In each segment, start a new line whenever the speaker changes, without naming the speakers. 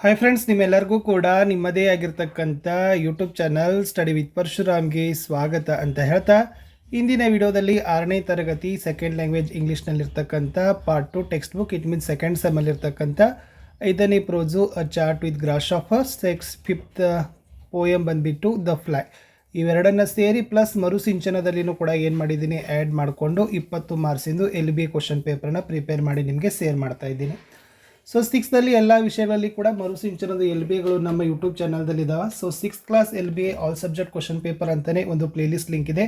Hi friends ನಿಮ್ಮೆಲ್ಲರಿಗೂ ಕೂಡ ನಿಮ್ಮದೇ ಆಗಿರ್ತಕ್ಕಂಥ ಯೂಟ್ಯೂಬ್ ಚಾನಲ್ ಸ್ಟಡಿ ವಿತ್ ಪರಶುರಾಮ್ಗೆ ಸ್ವಾಗತ ಅಂತ ಹೇಳ್ತಾ, ಇಂದಿನ ವಿಡಿಯೋದಲ್ಲಿ ಆರನೇ ತರಗತಿ second language ಇಂಗ್ಲೀಷ್ನಲ್ಲಿರ್ತಕ್ಕಂಥ part two text book it means second ಸೆಮಲ್ಲಿರ್ತಕ್ಕಂಥ ಐದನೇ prose a chart with ಗ್ರಾಶ್ of sex fifth poem ಬಂದುಬಿಟ್ಟು ದ ಫ್ಲೈ ಇವೆರಡನ್ನ ಸೇರಿ ಪ್ಲಸ್ ಮರುಸಿಂಚನದಲ್ಲಿನೂ ಕೂಡ ಏನು ಮಾಡಿದ್ದೀನಿ ಆ್ಯಡ್ ಮಾಡಿಕೊಂಡು ಇಪ್ಪತ್ತು ಮಾರ್ಕ್ಸಿಂದು ಎಲ್ ಬಿ ಕ್ವಶನ್ ಪೇಪರ್ನ ಪ್ರಿಪೇರ್ ಮಾಡಿ ನಿಮಗೆ ಸೇರ್ ಮಾಡ್ತಾ ಇದ್ದೀನಿ. ಸೊ ಸಿಕ್ಸ್ನಲ್ಲಿ ಎಲ್ಲ ವಿಷಯಗಳಲ್ಲಿ ಕೂಡ ಮರುಸಿಂಚನದ ಎಲ್ ಬಿ ಎಗಳು ನಮ್ಮ ಯೂಟ್ಯೂಬ್ ಚಾನಲ್ದಲ್ಲಿ ಇದಾವೆ so six class L B A all subject question paper ಅಂತಲೇ ಒಂದು ಪ್ಲೇಲಿಸ್ಟ್ ಲಿಂಕ್ ಇದೆ.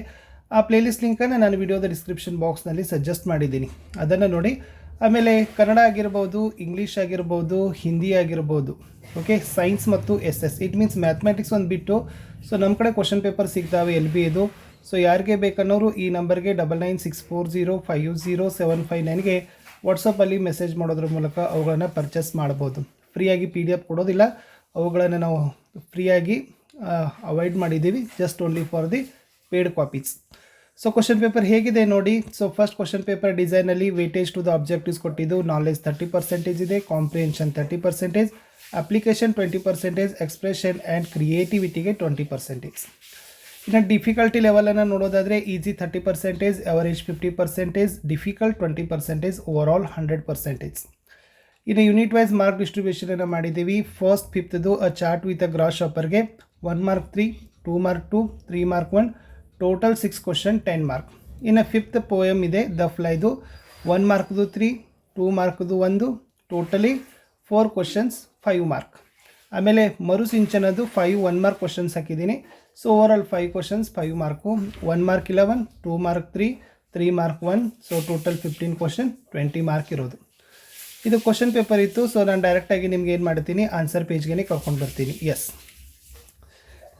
ಆ ಪ್ಲೇಲಿಸ್ಟ್ ಲಿಂಕನ್ನು ನಾನು ವಿಡಿಯೋದ ಡಿಸ್ಕ್ರಿಪ್ಷನ್ ಬಾಕ್ಸ್ನಲ್ಲಿ ಸಜೆಸ್ಟ್ ಮಾಡಿದ್ದೀನಿ. ಅದನ್ನು ನೋಡಿ. ಆಮೇಲೆ ಕನ್ನಡ ಆಗಿರ್ಬೋದು ಇಂಗ್ಲೀಷ್ ಆಗಿರ್ಬೋದು ಹಿಂದಿ ಆಗಿರ್ಬೋದು ಓಕೆ ಸೈನ್ಸ್ ಮತ್ತು S S it means mathematics ಒಂದು ಬಿಟ್ಟು ಸೊ ನಮ್ಮ ಕಡೆ ಕ್ವಶನ್ ಪೇಪರ್ ಸಿಗ್ತಾವೆ ಎಲ್ ಬಿ ಇದು ಸೊ ಯಾರಿಗೆ ಬೇಕನ್ನೋರು ಈ ನಂಬರ್ಗೆ double nine six four zero five zero seven five ನೈನ್ಗೆ ವಾಟ್ಸಪ್ಪಲ್ಲಿ ಮೆಸೇಜ್ ಮಾಡೋದ್ರ ಮೂಲಕ ಅವುಗಳನ್ನು ಪರ್ಚೇಸ್ ಮಾಡ್ಬೋದು. ಫ್ರೀಯಾಗಿ ಪಿ ಡಿ ಎಫ್ ಕೊಡೋದಿಲ್ಲ. ಅವುಗಳನ್ನು ನಾವು ಫ್ರೀಯಾಗಿ ಅವಾಯ್ಡ್ ಮಾಡಿದ್ದೀವಿ. Just only for the paid copies so question paper ಹೇಗಿದೆ ನೋಡಿ. ಸೊ ಫಸ್ಟ್ ಕ್ವಶನ್ ಪೇಪರ್ ಡಿಸೈನಲ್ಲಿ ವೇಟೇಜ್ ಟು ದ ಆಬ್ಜೆಕ್ಟಿವ್ಸ್ ಕೊಟ್ಟಿದ್ದು ನಾಲೆಜ್ ತರ್ಟಿ ಪರ್ಸೆಂಟೇಜ್ ಇದೆ comprehension thirty percentage application twenty percentage expression and ಕ್ರಿಯೇಟಿವಿಟಿಗೆ twenty percentage ಇನ್ನು difficulty ಲೆವೆಲನ್ನು ನೋಡೋದಾದರೆ easy thirty percentage average fifty percentage difficult twenty percentage over all hundred percentage ಇನ್ನು unit wise mark ಡಿಸ್ಟ್ರಿಬ್ಯೂಷನನ್ನು ಮಾಡಿದ್ದೀವಿ. First ಫಿಫ್ತ್ದು a chat with a grass ಶಾಪರ್ಗೆ one mark three two mark two three mark one total six question ten mark ಇನ್ನು fifth poem ಇದೆ the ಫ್ಲೈದು one ಮಾರ್ಕ್ದು three two ಮಾರ್ಕ್ದು ಒಂದು totally four questions five mark ಆಮೇಲೆ ಮರುಸಿಂಚನದು five one mark questions ಹಾಕಿದ್ದೀನಿ. So over all five questions five mark one mark eleven two mark three three mark one so total fifteen question twenty mark ಇರೋದು. ಇದು question paper ಇತ್ತು. So ನಾನು ಡೈರೆಕ್ಟಾಗಿ ನಿಮ್ಗೆ ಏನು ಮಾಡ್ತೀನಿ? ಆನ್ಸರ್ ಪೇಜ್ಗೆ ಕರ್ಕೊಂಡು ಬರ್ತೀನಿ. S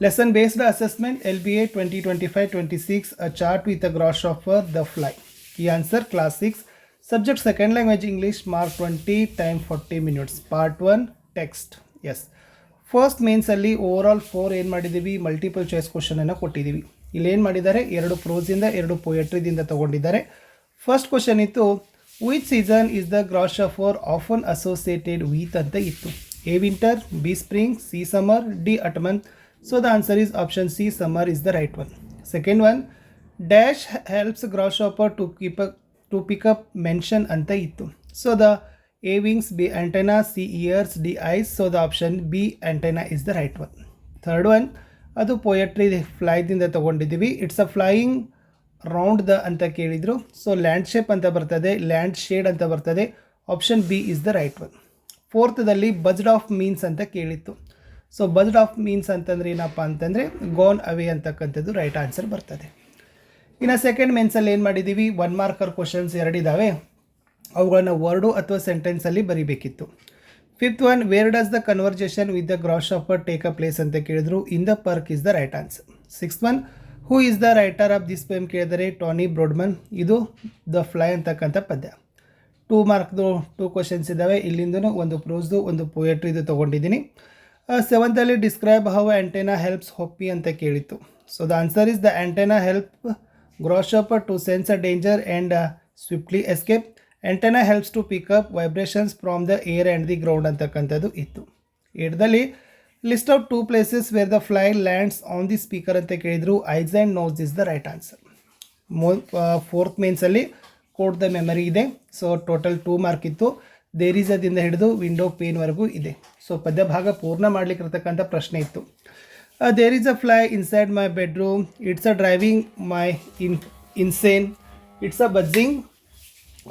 lesson based assessment L B A twenty twenty five twenty six a chat with a grasshopper the fly ಈ answer class six subject second language English mark twenty time forty minutes part one text S first ಮೇನ್ಸಲ್ಲಿ over all four ಏನು ಮಾಡಿದ್ದೀವಿ? Multiple choice ಕ್ವಶನನ್ನು ಕೊಟ್ಟಿದ್ದೀವಿ. ಇಲ್ಲೇನು ಮಾಡಿದ್ದಾರೆ? ಎರಡು ಪ್ರೋಸಿಂದ ಎರಡು ಪೊಯೆಟ್ರಿದಿಂದ ತೊಗೊಂಡಿದ್ದಾರೆ. ಫಸ್ಟ್ ಕ್ವಶನ್ ಇತ್ತು which season is the grasshopper often associated with ಅಂತ ಇತ್ತು. A winter B spring C summer D autumn so the answer is option C summer is the right one second one dash helps grasshopper to keep to pick up mention ಅಂತ ಇತ್ತು. So the A wings, B antenna C ears D eyes. So the option B antenna is the right one. Third one ಅದು poetry ಫ್ಲೈದಿಂದ ತೊಗೊಂಡಿದ್ದೀವಿ. It's a flying round the ಅಂತ ಕೇಳಿದರು. So land shape ಅಂತ ಬರ್ತದೆ land shade ಅಂತ ಬರ್ತದೆ. Option B is the right one ಫೋರ್ತದಲ್ಲಿ buzzed off means ಅಂತ ಕೇಳಿತ್ತು. ಸೊ ಬಜ್ಡ್ ಆಫ್ ಮೀನ್ಸ್ ಅಂತಂದರೆ ಏನಪ್ಪ ಅಂತಂದರೆ ಗೋನ್ ಅವೇ ಅಂತಕ್ಕಂಥದ್ದು ರೈಟ್ ಆನ್ಸರ್ ಬರ್ತದೆ. ಇನ್ನು ಸೆಕೆಂಡ್ ಮೆನ್ಸಲ್ಲಿ ಏನು ಮಾಡಿದ್ದೀವಿ? ಒನ್ ಮಾರ್ಕರ್ ಕ್ವಶನ್ಸ್ ಎರಡಿದ್ದಾವೆ ಅವುಗಳನ್ನ ವರ್ಡು ಅಥವಾ ಸೆಂಟೆನ್ಸಲ್ಲಿ ಬರಿಬೇಕಿತ್ತು. Fifth one where does the conversation with the grasshopper take a place ಅಂತ ಕೇಳಿದ್ರು. In the park is the right answer six one who is the writer of this poem ಕೇಳಿದರೆ Tony ಬ್ರೋಡ್ಮನ್ ಇದು the fly ಅಂತಕ್ಕಂಥ ಪದ್ಯ. Two ಮಾರ್ಕ್ದು two questions ಇದ್ದಾವೆ ಇಲ್ಲಿಂದ ಒಂದು ಪ್ರೋಸ್ದು ಒಂದು ಪೊಯಟ್ರಿದು ತೊಗೊಂಡಿದ್ದೀನಿ. ಸೆವೆಂತಲ್ಲಿ describe how antenna helps Hoppy ಅಂತ ಕೇಳಿತ್ತು. So the answer is the antenna help grasshopper to sense a danger and swiftly escape antenna helps to pick up vibrations from the air and the ground ಅಂತಕ್ಕಂಥದ್ದು ಇತ್ತು. ಏಡ್ದಲ್ಲಿ list of two places where the fly lands on the speaker ಅಂತ ಕೇಳಿದರು. Eyes and nose is the right answer ಮೋ fourth ಮೇನ್ಸಲ್ಲಿ quote the memory ಇದೆ. So total two mark ಇತ್ತು. ದೇರಿಸದಿಂದ ಹಿಡಿದು ವಿಂಡೋ ಪೇನ್ವರೆಗೂ ಇದೆ. ಸೊ ಪದ್ಯ ಭಾಗ ಪೂರ್ಣ ಮಾಡಲಿಕ್ಕಿರ್ತಕ್ಕಂಥ ಪ್ರಶ್ನೆ ಇತ್ತು. There is a fly inside my bedroom it's a driving my in insane it's a buzzing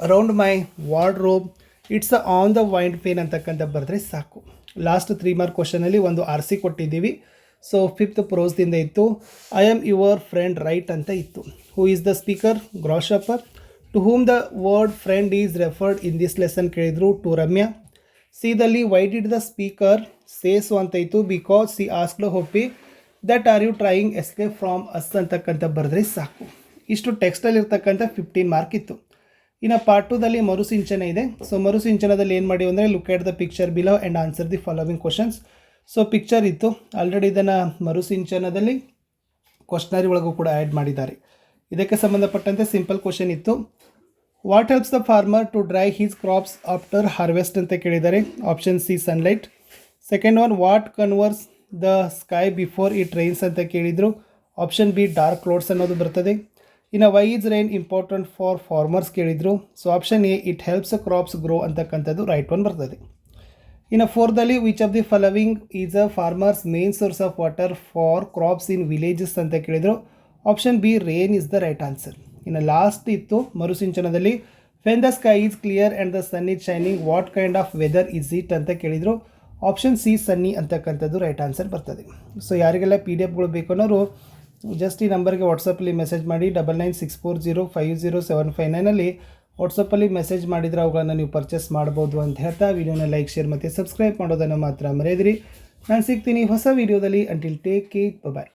around my wardrobe it's on the wind pane ಅಂತಕ್ಕಂಥ ಬರೆದ್ರೆ ಸಾಕು. ಲಾಸ್ಟ್ ತ್ರೀ ಮಾರ್ಕ್ ಕ್ವಶನಲ್ಲಿ ಒಂದು ಆರ್ ಸಿ ಕೊಟ್ಟಿದ್ದೀವಿ. ಸೊ ಫಿಫ್ತ್ ಪ್ರೋಸ್ದಿಂದ ಇತ್ತು. I am your friend right ಅಂತ ಇತ್ತು. Who is the speaker grasshopper to whom the word friend is referred in this lesson ಕೇಳಿದ್ರು to Ramya ಸಿದಲ್ಲಿ why did the speaker says ಅಂತ ಇತ್ತು? Because she asked Hoppy that are you trying escape from us ಅಂತಕ್ಕಂಥ ಬರೆದ್ರೆ ಸಾಕು. ಇಷ್ಟು ಟೆಕ್ಸ್ಟಲ್ಲಿ ಇರ್ತಕ್ಕಂಥ fifteen mark ಇತ್ತು. ಇನ್ನು ಪಾರ್ಟ್ ಟೂದಲ್ಲಿ ಮರುಸಿಂಚನ ಇದೆ. ಸೊ ಮರುಸಿಂಚನದಲ್ಲಿ ಏನು ಮಾಡಿ ಅಂದರೆ look at the picture below and answer the following questions so picture ಇತ್ತು. ಆಲ್ರೆಡಿ ಇದನ್ನು ಮರುಸಿಂಚನದಲ್ಲಿ ಕ್ವಶ್ನರಿ ಒಳಗೂ ಕೂಡ ಆ್ಯಡ್ ಮಾಡಿದ್ದಾರೆ. ಇದಕ್ಕೆ ಸಂಬಂಧಪಟ್ಟಂತೆ ಸಿಂಪಲ್ ಕ್ವಶನ್ ಇತ್ತು. What helps the farmer to dry his crops after harvest ಅಂತ ಕೇಳಿದ್ದಾರೆ. Option C sunlight second one what covers the sky before it rains ಅಂತ ಕೇಳಿದರು. ಆಪ್ಷನ್ ಬಿ ಡಾರ್ಕ್ ಕ್ಲೋಡ್ಸ್ ಅನ್ನೋದು ಬರ್ತದೆ. ಇನ್ನು why is rain important for farmers ಕೇಳಿದರು. So option A it helps crops grow ಅಂತಕ್ಕಂಥದ್ದು right one ಬರ್ತದೆ. ಇನ್ನು ಫೋರ್ದಲ್ಲಿ which of the following is a farmers main source of water for crops in villages ಅಂತ ಕೇಳಿದರು. Option B rain is the right answer ಇನ್ನು last ಇತ್ತು, ಮರುಸಿಂಚನದಲ್ಲಿ when the sky is clear and the sun is shining what kind of weather is it ಅಂತ ಕೇಳಿದರು. Option C sunny ಅಂತಕ್ಕಂಥದ್ದು right answer ಬರ್ತದೆ. So ಯಾರಿಗೆಲ್ಲ P D ಎಫ್ಗಳು ಬೇಕು ಅನ್ನೋರು just ಈ ನಂಬರ್ಗೆ ವಾಟ್ಸಪ್ಪಲ್ಲಿ ಮೆಸೇಜ್ ಮಾಡಿ double nine six four zero five zero seven five ನೈನಲ್ಲಿ ವಾಟ್ಸಪ್ಪಲ್ಲಿ ಮೆಸೇಜ್ ಮಾಡಿದರೆ ಅವುಗಳನ್ನು ನೀವು ಪರ್ಚೇಸ್ ಮಾಡ್ಬೋದು ಅಂತ ಹೇಳ್ತಾ ವಿಡಿಯೋನ ಲೈಕ್ ಶೇರ್ ಮತ್ತು ಸಬ್ಸ್ಕ್ರೈಬ್ ಮಾಡೋದನ್ನು ಮಾತ್ರ ಮರೆಯದಿರಿ. ನಾನು ಸಿಗ್ತೀನಿ ಹೊಸ ವಿಡಿಯೋದಲ್ಲಿ. ಅಂಟಿಲ್ ಟೇಕ್ ಕೇಕ್ ಬಾಯ್